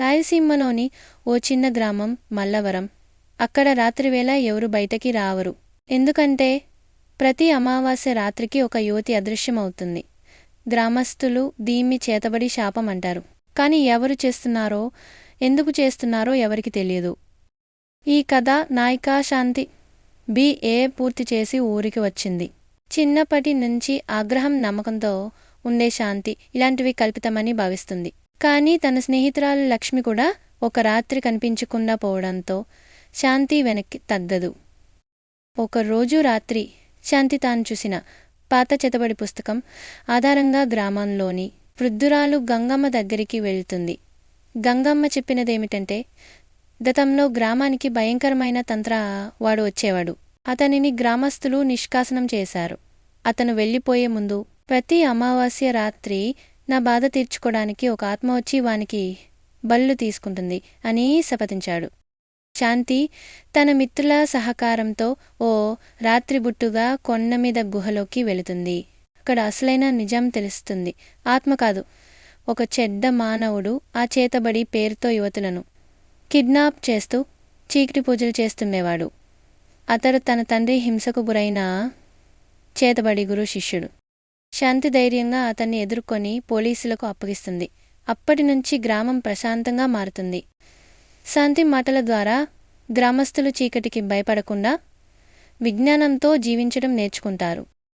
రాయలసీమలోని ఓ చిన్న గ్రామం మల్లవరం. అక్కడ రాత్రివేళ ఎవరు బయటకి రావరు. ఎందుకంటే ప్రతి అమావాస్య రాత్రికి ఒక యువతి అదృశ్యమవుతుంది. గ్రామస్తులు దీన్ని చేతబడి శాపం అంటారు. కానీ ఎవరు చేస్తున్నారో ఎందుకు చేస్తున్నారో ఎవరికి తెలియదు. ఈ కథ నాయికా శాంతి బిఏ పూర్తి చేసి ఊరికి వచ్చింది. చిన్నప్పటి నుంచి ఆగ్రహం నమ్మకంతో ఉండే శాంతి ఇలాంటివి కల్పితమని భావిస్తుంది. కానీ తన స్నేహితురాలు లక్ష్మి కూడా ఒక రాత్రి కనిపించకుండా పోవడంతో శాంతి వెనక్కి తగ్గదు. ఒకరోజు రాత్రి శాంతి తాను చూసిన పాత చెతబడి పుస్తకం ఆధారంగా గ్రామంలోని వృద్ధురాలు గంగమ్మ దగ్గరికి వెళ్తుంది. గంగమ్మ చెప్పినదేమిటంటే గతంలో గ్రామానికి భయంకరమైన తంత్ర వాడు వచ్చేవాడు. అతనిని గ్రామస్తులు నిష్కాసనం చేశారు. అతను వెళ్ళిపోయే ముందు ప్రతి అమావాస్య రాత్రి నా బాధ తీర్చుకోవడానికి ఒక ఆత్మ వచ్చి వానికి బళ్ళు తీసుకుంటుంది అని శపథించాడు. శాంతి తన మిత్రుల సహకారంతో ఓ రాత్రిబుట్టుగా కొండ మీద గుహలోకి వెళుతుంది. అక్కడ అసలైన నిజం తెలుస్తుంది. ఆత్మ కాదు ఒక చెడ్డ మానవుడు ఆ చేతబడి పేరుతో యువతులను కిడ్నాప్ చేస్తూ చీకటి పూజలు చేస్తుండేవాడు. అతడు తన తండ్రి హింసకు గురైన చేతబడి గురు శిష్యుడు. శాంతి ధైర్యంగా అతన్ని ఎదుర్కొని పోలీసులకు అప్పగిస్తుంది. అప్పటి నుంచి గ్రామం ప్రశాంతంగా మారుతుంది. శాంతి మాటల ద్వారా గ్రామస్తులు చీకటికి భయపడకుండా విజ్ఞానంతో జీవించడం నేర్చుకుంటారు.